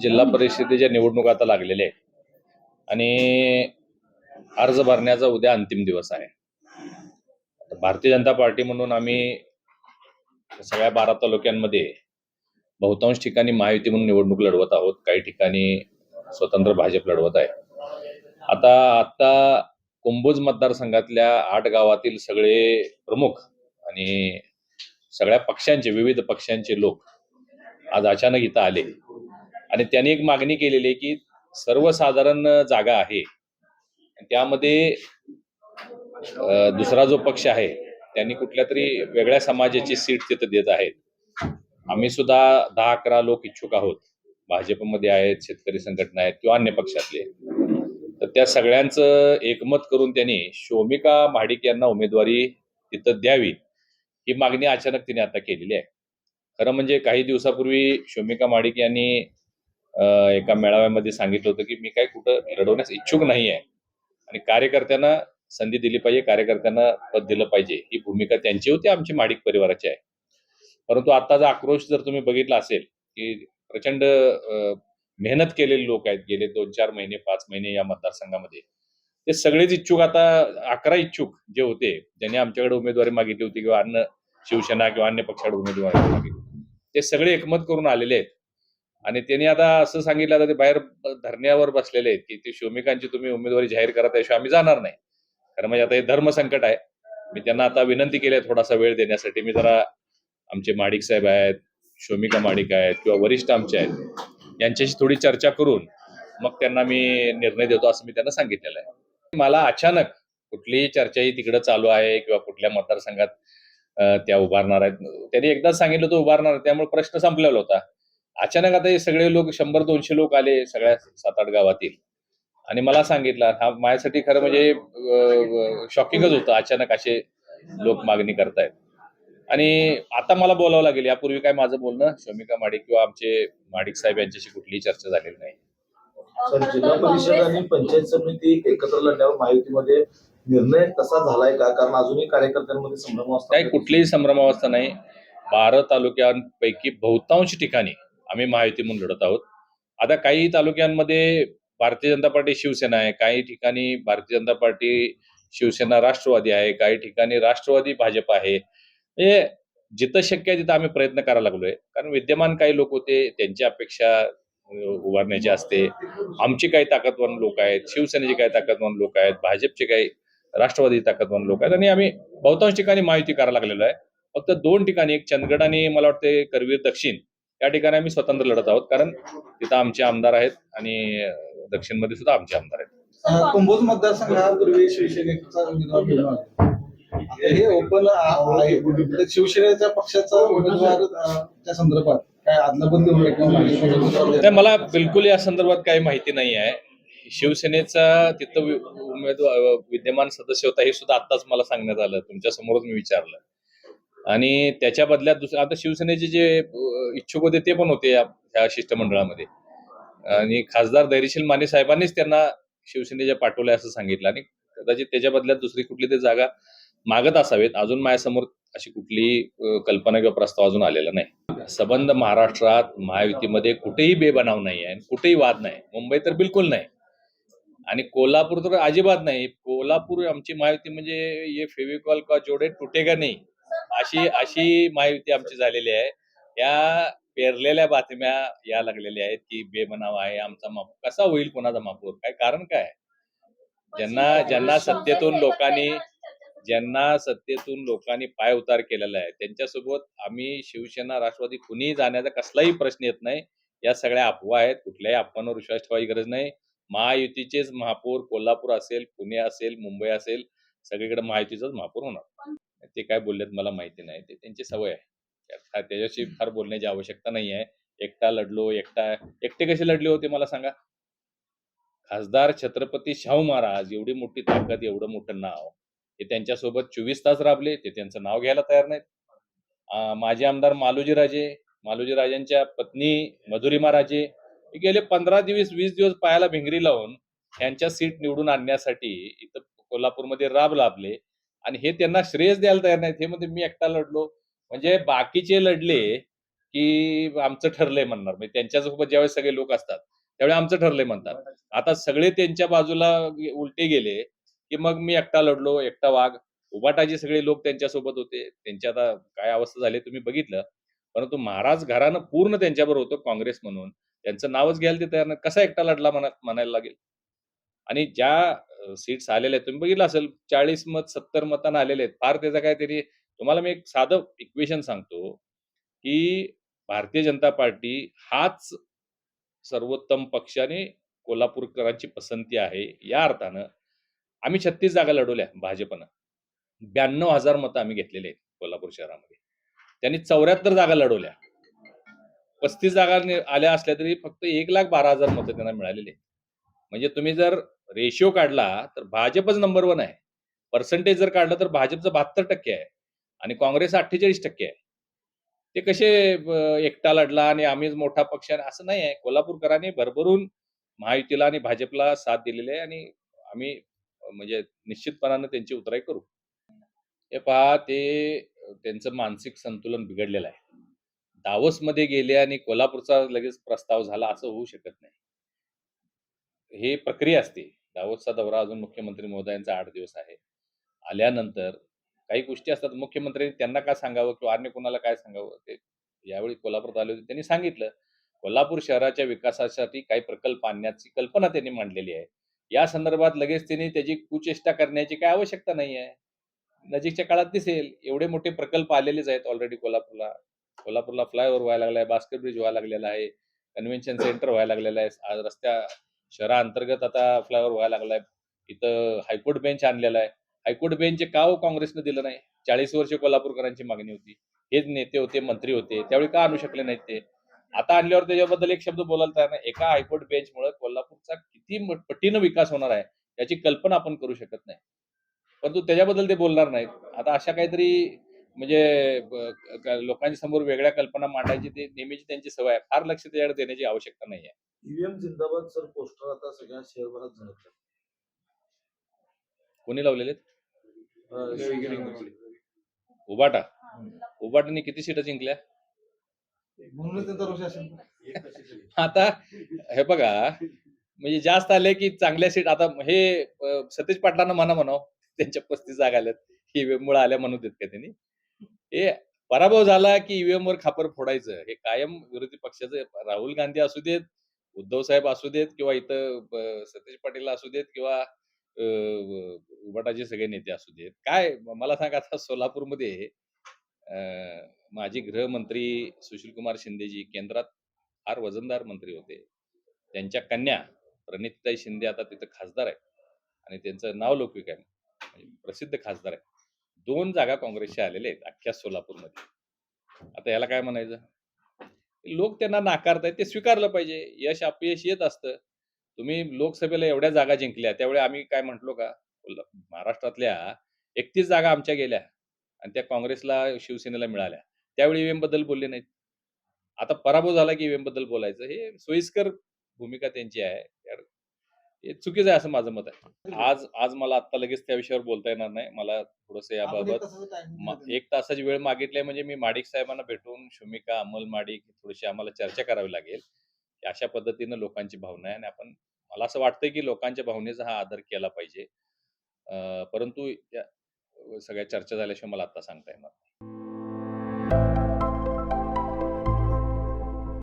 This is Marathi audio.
जिल्हा परिषदेच्या निवडणुका आता लागलेल्या आहेत. आणि अर्ज भरण्याचा उद्या अंतिम दिवस आहे. भारतीय जनता पार्टी म्हणून आम्ही सगळ्या बारा तालुक्यांमध्ये बहुतांश ठिकाणी महायुती म्हणून निवडणूक लढवत आहोत. काही ठिकाणी स्वतंत्र भाजप लढवत आहे. आता आता कुंभोज मतदारसंघातल्या आठ गावातील सगळे प्रमुख आणि सगळ्या पक्षांचे विविध पक्षांचे लोक आज अचानक इथं आले. आणि त्यांनी एक मागणी केलेली आहे की सर्वसाधारण जागा आहे. त्यामध्ये दुसरा जो पक्ष आहे त्यांनी कुठल्या तरी वेगळ्या समाजाची सीट तिथं देत आहेत. आम्ही सुद्धा दहा अकरा लोक इच्छुक आहोत. भाजपमध्ये आहेत शेतकरी संघटना आहेत किंवा अन्य पक्षातले. तर त्या सगळ्यांचं एकमत करून त्यांनी शोमिका महाडिक यांना उमेदवारी तिथं द्यावी ही मागणी अचानक तिने आता केलेली आहे. खरं म्हणजे काही दिवसापूर्वी शोमिका महाडिक यांनी एका मेळाव्यामध्ये सांगितलं होतं की मी काही कुठं लढवण्यास इच्छुक नाही आहे आणि कार्यकर्त्यांना संधी दिली पाहिजे कार्यकर्त्यांना पद दिलं पाहिजे. ही भूमिका त्यांची होती आमची माडिक परिवाराची आहे. परंतु आताचा आक्रोश जर तुम्ही बघितला असेल की प्रचंड मेहनत केलेले लोक आहेत गेले दोन चार महिने पाच महिने या मतदारसंघामध्ये. ते सगळेच इच्छुक आता अकरा इच्छुक जे होते ज्यांनी आमच्याकडे उमेदवारी मागितली होती किंवा अन्य शिवसेना किंवा अन्य पक्षाकडे उमेदवारी मागितली ते सगळे एकमत करून आलेले आहेत. आणि त्यांनी आता असं सांगितलं आता ते बाहेर धरण्यावर बसलेले आहेत की ते शोमिकांची तुम्ही उमेदवारी जाहीर करा त्याशिवाय आम्ही जाणार नाही. कारण म्हणजे आता हे धर्मसंकट आहे. मी त्यांना आता विनंती केली आहे थोडासा वेळ देण्यासाठी. मी जरा आमचे माडिक साहेब आहेत शोमिका माडिक आहेत किंवा वरिष्ठ आमचे आहेत यांच्याशी थोडी चर्चा करून मग त्यांना मी निर्णय देतो असं मी त्यांना सांगितलेलं आहे. मला अचानक कुठलीही चर्चाही तिकडे चालू आहे किंवा कुठल्या मतदारसंघात त्या उभारणार आहेत. त्यांनी एकदाच सांगितलं तो उभारणार त्यामुळे प्रश्न संपलेला होता. अचानक आता हे सगळे लोक शंभर दोनशे लोक आले सगळ्या सात आठ गावातील. आणि मला सांगितलं हा माझ्यासाठी खरं म्हणजे शॉकिंगच होतं अचानक असे लोक मागणी करतायत. आणि आता मला बोलावं लागेल यापूर्वी काय माझं बोलणं? शोमिका माडिक किंवा आमचे माडिक साहेब यांच्याशी कुठलीही चर्चा झालेली नाही. सर जिल्हा परिषद आणि पंचायत समिती एकत्र लढण्यावर महायुतीमध्ये निर्णय तसा झालाय का? कारण अजूनही कार्यकर्त्यांमध्ये संभ्रम काही कुठलीही संभ्रमावस्था नाही. बारा तालुक्यांपैकी बहुतांश ठिकाणी आम्ही महायुती म्हणून लढत आहोत. आता काही तालुक्यांमध्ये भारतीय जनता पार्टी शिवसेना आहे. काही ठिकाणी भारतीय जनता पार्टी शिवसेना राष्ट्रवादी आहे. काही ठिकाणी राष्ट्रवादी भाजप आहे. म्हणजे जिथं शक्य आहे तिथं आम्ही प्रयत्न करायला लागलोय. कारण विद्यमान काही लोक होते त्यांची अपेक्षा उभारण्याची असते. आमची काही ताकदवान लोक आहेत शिवसेनेचे काही ताकदवान लोक आहेत भाजपचे काही राष्ट्रवादी ताकदवान लोक आहेत. आणि आम्ही बहुतांश ठिकाणी माहिती करायला लागलेलो आहे. फक्त दोन ठिकाणी एक चंदगड आणि मला वाटते करवीर दक्षिण. या ठिकाणी आम्ही स्वतंत्र लढत आहोत. कारण तिथं आमचे आमदार आहेत आणि दक्षिणमध्ये सुद्धा आमचे आमदार आहेत. कुंभोज मतदारसंघ हा पूर्वी शिवसेनेचा उमेदवार हे ओपन आहे. शिवसेनेच्या पक्षाचा उमेदवार त्या संदर्भात काय आदलाबंदी नाही मला बिलकुल या संदर्भात काही माहिती नाही आहे. शिवसेनेचा तिथं उमेदवार विद्यमान सदस्य होता हे सुद्धा आत्ताच मला सांगण्यात आलं. तुमच्या समोरच मी विचारलं. आणि त्याच्या बदल्यात दुसरं आता शिवसेनेचे जे इच्छुक होते ते पण होते या ह्या शिष्टमंडळामध्ये. आणि खासदार धैर्यशील माने साहेबांनीच त्यांना शिवसेनेच्या पाठवल्या असं सांगितलं. आणि कदाचित त्याच्या बदल्यात दुसरी कुठली ते जागा मागत असावेत. अजून माझ्यासमोर अशी कुठली कल्पना किंवा प्रस्ताव अजून आलेला नाही. संबंध महाराष्ट्रात महायुतीमध्ये कुठेही बेबनाव नाही आहे आणि कुठेही वाद नाही. मुंबई तर बिलकुल नाही. आणि कोल्हापूर तर अजिबात नाही. कोल्हापूर आमची महायुती म्हणजे ये फेविकॉल का जोडे तुटेगा नाही. अशी अशी महायुती आमची झालेली आहे. या पेरलेल्या बातम्या या लागलेल्या आहेत की बेबनाव आहे आमचा माप कसा होईल कोणाचा मापूर काय कारण काय ज्यांना ज्यांना सत्तेतून लोकांनी ज्यांना सत्तेतून लोकांनी पाय उतार केलेला आहे त्यांच्यासोबत आम्ही शिवसेना राष्ट्रवादी कुणीही जाण्याचा कसलाही प्रश्न येत नाही. या सगळ्या अफवा आहेत कुठल्याही अफवांवर विश्वास ठेवायची गरज नाही. महायुतीचेच महापौर कोल्हापूर असेल पुणे असेल मुंबई असेल सगळीकडे महायुतीचाच महापौर होणार. ते काय बोललेत मला माहिती नाही. ते त्यांची सवय आहे. त्याच्याशी फार बोलण्याची आवश्यकता नाही आहे. एकटा लढलो एकटा एकटे कसे लढले होते मला सांगा? खासदार छत्रपती शाहू महाराज एवढी मोठी ताकद एवढं मोठं नाव. हे त्यांच्यासोबत चोवीस तास राबले. ते त्यांचं नाव घ्यायला तयार नाहीत. माजी आमदार मालोजी राजे मालोजी राजेंच्या पत्नी मधुरिमा राजे हे गेले पंधरा दिवस वीस दिवस पायाला भिंगरी लावून त्यांच्या सीट निवडून आणण्यासाठी इथं कोल्हापूरमध्ये राब लाभले. आणि हे त्यांना श्रेयच द्यायला तयार नाहीत. हे म्हणजे मी एकटा लढलो. म्हणजे बाकीचे लढले की आमचं ठरलंय म्हणणार. म्हणजे त्यांच्यासोबत ज्यावेळेस सगळे लोक असतात त्यावेळी आमचं ठरलंय म्हणतात. आता सगळे त्यांच्या बाजूला उलटे गेले की मग मी एकटा लढलो एकटा वाघ. उबाटाचे सगळे लोक त्यांच्यासोबत होते. त्यांच्या आता काय अवस्था झाली तुम्ही बघितलं. परंतु महाराज घरानं पूर्ण त्यांच्याबरोबर होतं काँग्रेस म्हणून. त्यांचं नावच घ्यायला ते तयार नाही कसा एकटा लढला म्हणा म्हणायला लागेल? आणि ज्या सीट्स आलेल्या आहेत. तुम्ही बघितलं असेल चाळीस मत सत्तर मतांना आलेले आहेत. फार त्याचा काय तरी तुम्हाला मी एक साधं इक्वेशन सांगतो की भारतीय जनता पार्टी हाच सर्वोत्तम पक्षाने कोल्हापूरकरांची पसंती आहे. या अर्थानं आम्ही छत्तीस जागा लढवल्या भाजपनं. ब्याण्णव हजार मतं आम्ही घेतलेले आहेत कोल्हापूर शहरामध्ये. त्यांनी चौऱ्याहत्तर जागा लढवल्या. पस्तीस जागा आल्या असल्या तरी फक्त एक लाख बारा हजार मतं त्यांना मिळालेली आहेत. म्हणजे तुम्ही जर रेशिओ काढला तर भाजपच नंबर वन आहे. पर्सेंटेज जर काढलं तर भाजपचं बहात्तर टक्के आहे. आणि काँग्रेस अठ्ठेचाळीस टक्के आहे. ते कसे एकटा लढला आणि आम्हीच मोठा पक्ष आहे? असं नाही आहे. कोल्हापूरकरांनी भरभरून महायुतीला आणि भाजपला साथ दिलेली आहे आणि आम्ही म्हणजे निश्चितपणानं त्यांची उतराई करू. हे पहा ते त्यांचं मानसिक संतुलन बिघडलेलं आहे. दावसमध्ये गेले आणि कोल्हापूरचा लगेच प्रस्ताव झाला असं होऊ शकत नाही. हे प्रक्रिया असते. दावतचा दौरा अजून मुख्यमंत्री महोदयांचा आठ दिवस आहे. आल्यानंतर काही गोष्टी असतात मुख्यमंत्र्यांनी त्यांना काय सांगावं किंवा अन्य कोणाला काय सांगावं ते यावेळी कोल्हापूरात आले होते त्यांनी सांगितलं. कोल्हापूर शहराच्या विकासासाठी काही प्रकल्प आणण्याची कल्पना त्यांनी मांडलेली आहे. या संदर्भात लगेच त्यांनी त्याची कुचेष्टा करण्याची काय आवश्यकता नाही आहे. नजीकच्या काळात दिसेल एवढे मोठे प्रकल्प आलेलेच आहेत ऑलरेडी कोल्हापूरला. कोल्हापूरला फ्लायओव्हर व्हायला लागला आहे बास्केट ब्रिज व्हायला लागलेला आहे कन्व्हेन्शन सेंटर व्हायला लागलेलं आहे आज रस्त्या शहराअंतर्गत आता फ्लायओव्हर व्हायला लागलाय. इथं हायकोर्ट बेंच आणलेला आहे. हायकोर्ट बेंच का हो काँग्रेसनं दिलं नाही? चाळीस वर्ष कोल्हापूरकरांची मागणी होती. हेच नेते होते मंत्री होते. त्यावेळी का आणू शकले नाहीत ते? आता आणल्यावर त्याच्याबद्दल एक शब्द बोलायला तयार नाही. एका हायकोर्ट बेंचमुळे कोल्हापूरचा किती पटीनं विकास होणार आहे याची कल्पना आपण करू शकत नाही. परंतु त्याच्याबद्दल ते बोलणार नाहीत. आता अशा काहीतरी म्हणजे लोकांच्या समोर वेगळ्या कल्पना मांडायची ते नेहमीची त्यांची सवय आहे. फार लक्ष त्याच्याकडे देण्याची आवश्यकता नाही आहे ईव्हीएम जिंदाबाद सर पोस्टर आता सगळ्या शहरभरात झळकतात कोणी लावलेले अं. उबाटा? उबाटाने किती सीटा जिंकल्या? म्हणूनच त्यांचा रोष असेल. आता हे बघा म्हणजे जास्त आले की चांगल्या सीट आता हे अ, सतीश पाटलांना म्हणा म्हणाव त्यांच्या पस्तीस जागा आल्यात. ईव्हीएम मुळे आल्या म्हणू देत का त्यांनी. हे पराभव झाला की ईव्हीएम वर खापर फोडायचं. हे कायम विरोधी पक्षाचं राहुल गांधी असू देत उद्धव साहेब असू देत किंवा इथं सतीश पाटील असू देत किंवा अ, उबाटाचे सगळे नेते असू देत. काय मला सांगा आता सोलापूरमध्ये माजी गृहमंत्री सुशील कुमार शिंदेजी केंद्रात फार वजनदार मंत्री होते. त्यांच्या कन्या प्रणितीताई शिंदे आता तिथं खासदार आहेत आणि त्यांचं नाव लौकिक आहे. म्हणजे प्रसिद्ध खासदार आहे दोन जागा काँग्रेसच्या आलेल्या आहेत अख्ख्या सोलापूरमध्ये. आता याला काय म्हणायचं? लोक त्यांना नाकारतायत ते स्वीकारलं पाहिजे. यश अपयश येत असतं. तुम्ही लोकसभेला एवढ्या जागा जिंकल्या त्यावेळी आम्ही काय म्हटलो का? महाराष्ट्रातल्या एकतीस जागा आमच्या गेल्या आणि त्या काँग्रेसला शिवसेनेला मिळाल्या. त्यावेळी ईव्हीएमबद्दल बोलले नाहीत. आता पराभव झाला की ईव्हीएमबद्दल बोलायचं. हे सोयीस्कर भूमिका त्यांची आहे. चुकीचं आहे असं माझं मत आहे. आज आज मला आता लगेच त्या विषयावर बोलता येणार नाही. मला थोडंसं याबाबत एक तासाची वेळ मागितली म्हणजे मी माडिक साहेबांना भेटून शुमिका अमल माडिक थोडीशी आम्हाला चर्चा करावी लागेल. अशा पद्धतीनं लोकांची भावना आहे आणि आपण मला असं वाटतंय की लोकांच्या भावनेचा हा आदर केला पाहिजे. परंतु सगळ्या चर्चा झाल्याशिवाय मला आता सांगता येणार नाही.